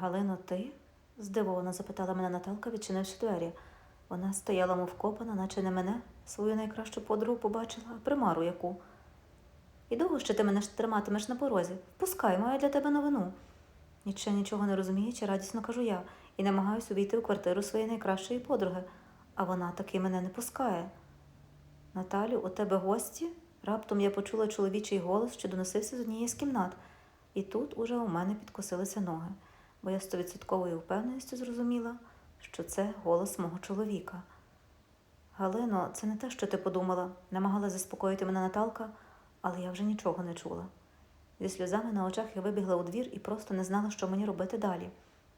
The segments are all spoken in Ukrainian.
Галино, ти? здивовано запитала мене Наталка, відчинивши двері. Вона стояла мов вкопана, наче не мене, свою найкращу подругу побачила, примару яку. І довго ще ти мене триматимеш на порозі? Впускай, маю для тебе новину. Нічого нічого не розуміючи, радісно кажу я, і намагаюся увійти у квартиру своєї найкращої подруги, а вона таки мене не пускає. Наталю, у тебе гості? Раптом я почула чоловічий голос, що доносився з однієї з кімнат, і тут уже у мене підкосилися ноги, бо я стовідсотковою впевненістю зрозуміла, що це голос мого чоловіка. Галино, це не те, що ти подумала, намагала заспокоїти мене Наталка, але я вже нічого не чула. Зі сльозами на очах я вибігла у двір і просто не знала, що мені робити далі.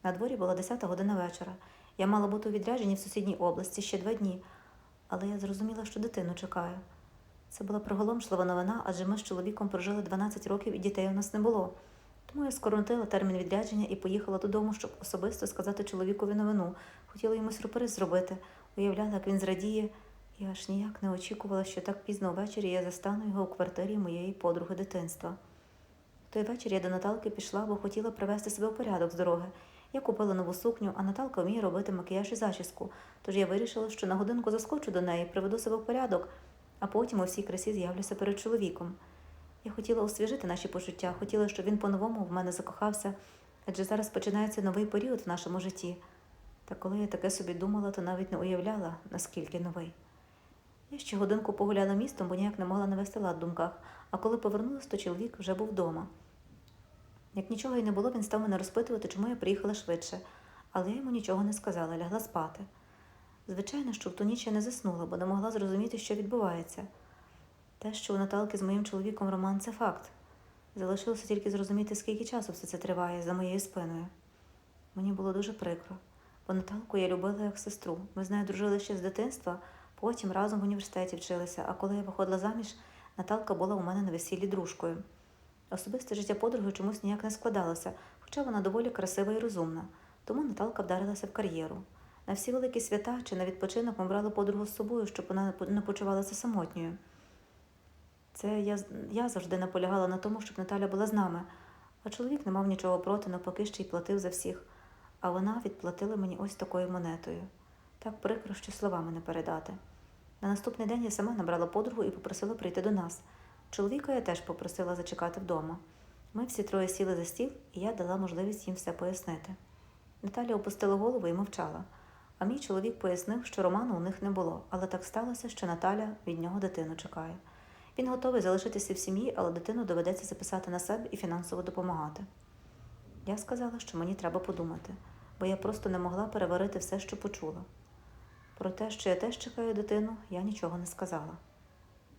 На дворі була 10 година вечора. Я мала бути у відрядженні в сусідній області ще два дні, але я зрозуміла, що дитину чекаю. Це була приголомшлива новина, адже ми з чоловіком прожили 12 років і дітей у нас не було. Тому я скоротила термін відрядження і поїхала додому, щоб особисто сказати чоловікові новину. Хотіла йому сюрприз зробити, уявляла, як він зрадіє, і аж ніяк не очікувала, що так пізно ввечері я застану його у квартирі моєї подруги дитинства. В той вечір я до Наталки пішла, бо хотіла привести себе у порядок з дороги. Я купила нову сукню, а Наталка вміє робити макіяж і зачіску, тож я вирішила, що на годинку заскочу до неї, приведу себе в порядок, а потім у всій красі з'явлюся перед чоловіком. Я хотіла освіжити наші почуття, хотіла, щоб він по-новому в мене закохався, адже зараз починається новий період в нашому житті. Та коли я таке собі думала, то навіть не уявляла, наскільки новий. Я ще годинку погуляла містом, бо ніяк не могла навести лад в думках, а коли повернулась, то чоловік вже був вдома. Як нічого й не було, він став мене розпитувати, чому я приїхала швидше, але я йому нічого не сказала, лягла спати. Звичайно, що в ту ніч я не заснула, бо не могла зрозуміти, що відбувається. Те, що у Наталки з моїм чоловіком роман, це факт. Залишилося тільки зрозуміти, скільки часу все це триває за моєю спиною. Мені було дуже прикро, бо Наталку я любила як сестру. Ми з нею дружили ще з дитинства, потім разом в університеті вчилися, а коли я виходила заміж, Наталка була у мене на весіллі дружкою. Особисте життя подруги чомусь ніяк не складалося, хоча вона доволі красива і розумна, тому Наталка вдарилася в кар'єру. На всі великі свята чи на відпочинок ми брали подругу з собою, щоб вона не почувалася самотньою. Це я, я завжди наполягала на тому, щоб Наталя була з нами, а чоловік не мав нічого проти, навпаки ще й платив за всіх. А вона відплатила мені ось такою монетою. Так прикро, що словами не передати. На наступний день я сама набрала подругу і попросила прийти до нас. Чоловіка я теж попросила зачекати вдома. Ми всі троє сіли за стіл, і я дала можливість їм все пояснити. Наталя опустила голову і мовчала. А мій чоловік пояснив, що роману у них не було, але так сталося, що Наталя від нього дитину чекає. Він готовий залишитися в сім'ї, але дитину доведеться записати на себе і фінансово допомагати. Я сказала, що мені треба подумати, бо я просто не могла переварити все, що почула. Про те, що я теж чекаю дитину, я нічого не сказала.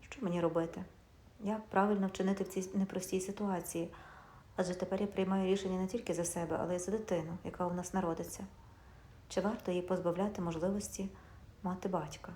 Що мені робити? Як правильно вчинити в цій непростій ситуації? Адже тепер я приймаю рішення не тільки за себе, але й за дитину, яка у нас народиться. Чи варто їй позбавляти можливості мати батька?